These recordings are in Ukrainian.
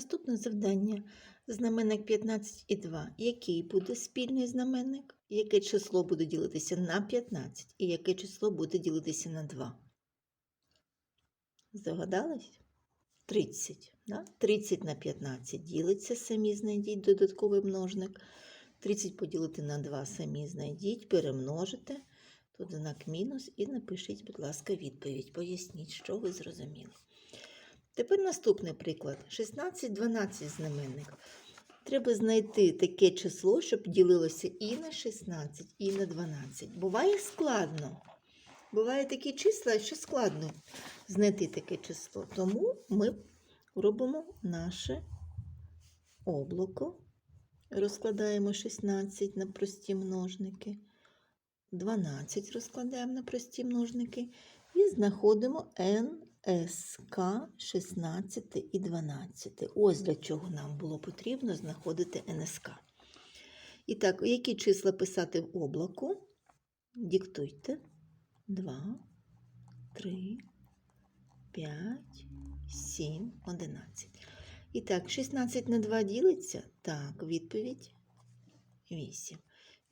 Наступне завдання. Знаменник 15 і 2. Який буде спільний знаменник? Яке число буде ділитися на 15 і яке число буде ділитися на 2? Здогадались? 30. Да? 30 на 15 ділиться, самі знайдіть додатковий множник. 30 поділити на 2 самі знайдіть, перемножите. Тут знак мінус і напишіть, будь ласка, відповідь. Поясніть, що ви зрозуміли. Тепер наступний приклад. 16, 12 знаменник. Треба знайти таке число, щоб ділилося і на 16, і на 12. Буває складно. Буває такі числа, що складно знайти таке число. Тому ми робимо наше облако. Розкладаємо 16 на прості множники. 12 розкладаємо на прості множники і знаходимо НСК 16 і 12. Ось для чого нам було потрібно знаходити НСК. І так, які числа писати в облаку? Диктуйте. 2, 3, 5, 7, 11. І так, 16 на 2 ділиться? Так, відповідь 8.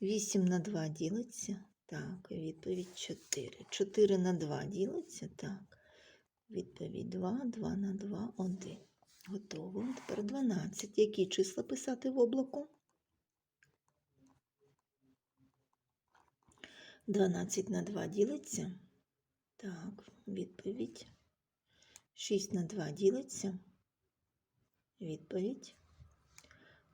8 на 2 ділиться? Так, відповідь 4. 4 на 2 ділиться? Так. Відповідь 2, 2 на 2, 1. Готово. Тепер 12. Які числа писати в облаку? 12 на 2 ділиться? Так, відповідь. 6 на 2 ділиться? Відповідь.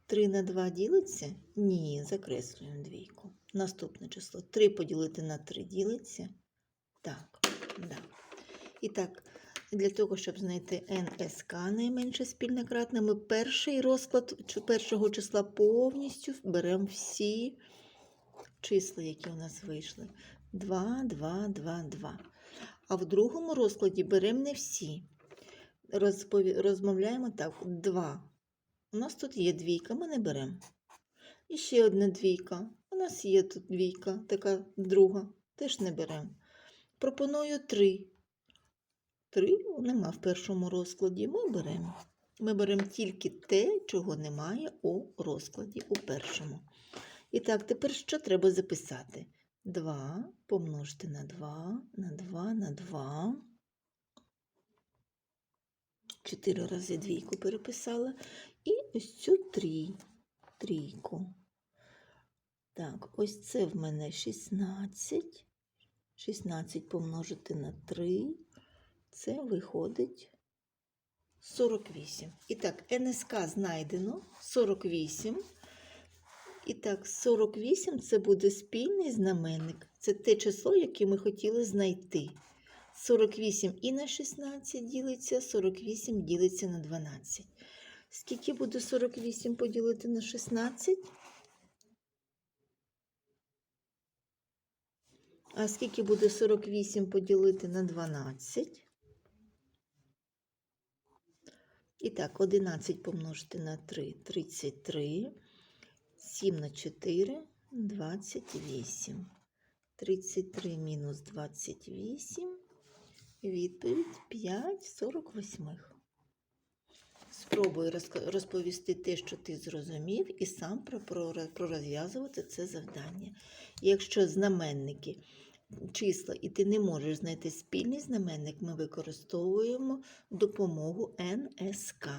3 на 2 ділиться? Ні, закреслюємо двійку. Наступне число. 3 поділити на 3 ділиться? Так, да. І так, для того, щоб знайти НСК найменше спільне кратне, ми перший розклад першого числа повністю беремо всі числа, які у нас вийшли. 2, 2, 2, 2. А в другому розкладі беремо не всі. Розпові... Розмовляємо так: 2. У нас тут є двійка, ми не беремо. І ще одна двійка. У нас є тут двійка, така друга, теж не беремо. Пропоную 3. 3 нема в першому розкладі. Ми беремо. Ми беремо тільки те, чого немає у розкладі у першому. І так, тепер що треба записати? 2 помножити на 2, на 2, на 2. 4 рази двійку переписала. І ось цю трій, трійку. Так, ось це в мене 16. 16 помножити на 3. Це виходить 48. І так, НСК знайдено 48. І так, 48 це буде спільний знаменник. Це те число, яке ми хотіли знайти. 48 і на 16 ділиться, 48 ділиться на 12. Скільки буде 48 поділити на 16? А скільки буде 48 поділити на 12? І так, 11 помножити на 3 33. 7 на 4 28. 33 мінус 28. Відповідь 5 48. Спробуй розповісти те, що ти зрозумів, і сам про- про- пророзв'язувати це завдання. Якщо знаменники числа, і ти не можеш знайти спільний знаменник, ми використовуємо допомогу НСК.